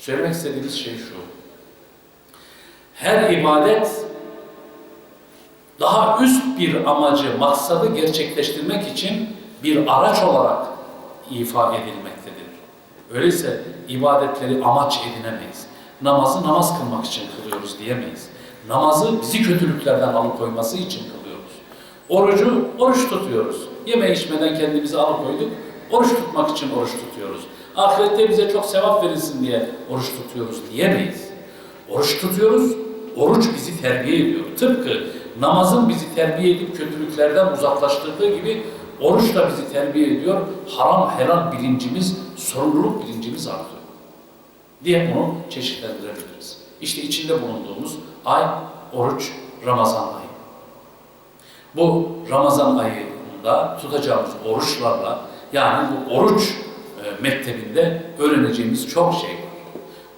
Söylemek istediğimiz şey şu. Her ibadet daha üst bir amacı, maksadı gerçekleştirmek için bir araç olarak ifa edilmektedir. Öyleyse ibadetleri amaç edinemeyiz. Namazı namaz kılmak için kılıyoruz diyemeyiz. Namazı bizi kötülüklerden alıkoyması için kılıyoruz. Orucu oruç tutuyoruz. Yeme içmeden kendimizi alıkoyduk. Oruç tutmak için oruç tutuyoruz. Ahirette bize çok sevap verilsin diye oruç tutuyoruz diyemeyiz. Oruç tutuyoruz. Oruç bizi terbiye ediyor. Tıpkı namazın bizi terbiye edip kötülüklerden uzaklaştırdığı gibi oruç da bizi terbiye ediyor. Haram helal bilincimiz, sorumluluk bilincimiz artıyor. Diye bunu çeşitlendirebiliriz. İşte içinde bulunduğumuz ay oruç Ramazan ayı. Bu Ramazan ayında tutacağımız oruçlarla yani bu oruç mektebinde öğreneceğimiz çok şey var.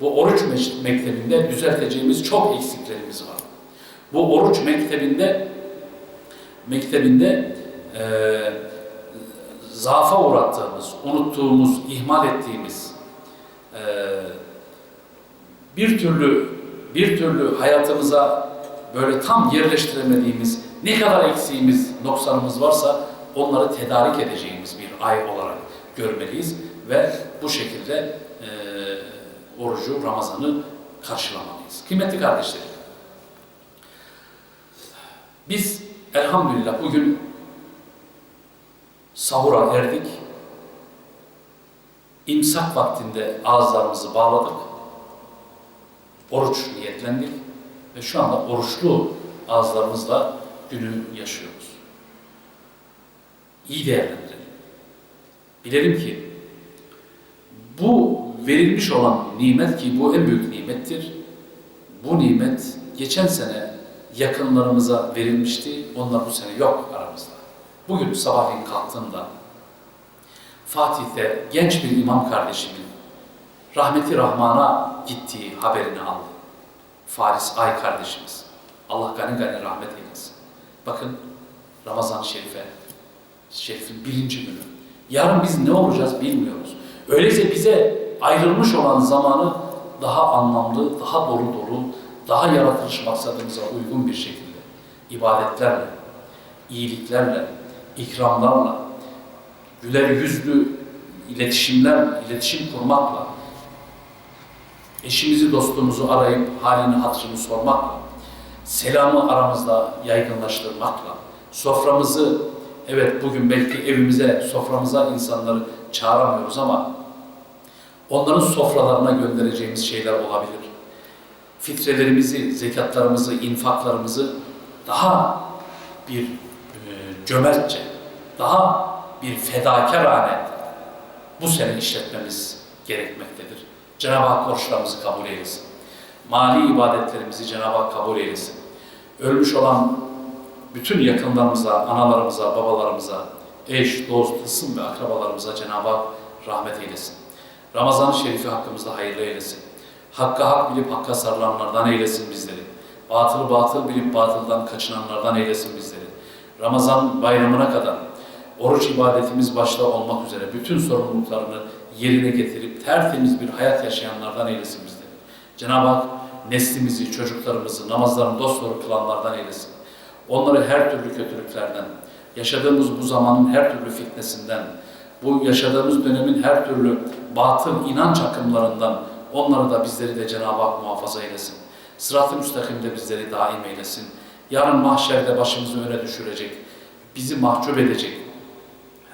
Bu oruç me- mektebinde düzelteceğimiz çok eksiklerimiz var. Bu oruç mektebinde mektebinde e, zaafa uğrattığımız, unuttuğumuz, ihmal ettiğimiz e, bir türlü bir türlü hayatımıza böyle tam yerleştiremediğimiz ne kadar eksiğimiz, noksanımız varsa onları tedarik edeceğimiz bir ay olarak görmeliyiz ve bu şekilde e, orucu, Ramazan'ı karşılamalıyız. Kıymetli kardeşlerim, biz elhamdülillah bugün sahura erdik. İmsak vaktinde ağızlarımızı bağladık. Oruç niyetlendik ve şu anda oruçlu ağızlarımızla günü yaşıyoruz. İyi değerlendirelim. Bilelim ki bu verilmiş olan nimet ki bu en büyük nimettir. Bu nimet geçen sene yakınlarımıza verilmişti. Onlar bu sene yok aramızda. Bugün sabahleyin kalktığımda Fatih'te genç bir imam kardeşimin rahmeti rahmana gittiği haberini aldım. Faris Ay kardeşimiz. Allah gani gani rahmet eylesin. Bakın Ramazan Şerife, Şerif'in birinci günü. Yarın biz ne olacağız bilmiyoruz. Öyleyse bize ayrılmış olan zamanı daha anlamlı, daha dolu dolu, daha yaratılış maksadımıza uygun bir şekilde ibadetlerle, iyiliklerle, ikramlarla, güler yüzlü iletişimler, iletişim kurmakla, eşimizi, dostumuzu arayıp halini, hatırını sormakla, selamı aramızda yaygınlaştırmakla, soframızı, evet bugün belki evimize, soframıza insanları çağıramıyoruz ama onların sofralarına göndereceğimiz şeyler olabilir. Fitrelerimizi, zekatlarımızı, infaklarımızı daha bir e, cömertçe, daha bir fedakarane bu sene işletmemiz gerekmektedir. Cenab-ı Hak borçlarımızı kabul eylesin. Mali ibadetlerimizi Cenab-ı Hak kabul eylesin. Ölmüş olan bütün yakınlarımıza, analarımıza, babalarımıza, eş, dost, ısım ve akrabalarımıza Cenab-ı Hak rahmet eylesin. Ramazan-ı Şerifi hakkımızda hayırlı eylesin. Hakka hak bilip hakka sarılanlardan eylesin bizleri. Batılı batıl bilip batıldan kaçınanlardan eylesin bizleri. Ramazan bayramına kadar oruç ibadetimiz başta olmak üzere bütün sorumluluklarını yerine getirip tertemiz bir hayat yaşayanlardan eylesin bizleri. Cenab-ı Hak neslimizi, çocuklarımızı namazlarını dosdoğru kılanlardan eylesin. Onları her türlü kötülüklerden, yaşadığımız bu zamanın her türlü fitnesinden, bu yaşadığımız dönemin her türlü batıl inanç akımlarından onları da bizleri de Cenab-ı Hak muhafaza eylesin. Sırat-ı müstakimde bizleri daim eylesin. Yarın mahşerde başımızı öne düşürecek, bizi mahcup edecek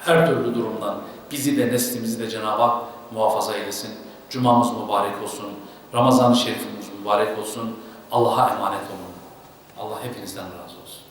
her türlü durumdan bizi de neslimizi de Cenab-ı Hak muhafaza eylesin. Cumamız mübarek olsun. Ramazan-ı Şerifimiz mübarek olsun. Allah'a emanet olun. Allah hepinizden razı olsun.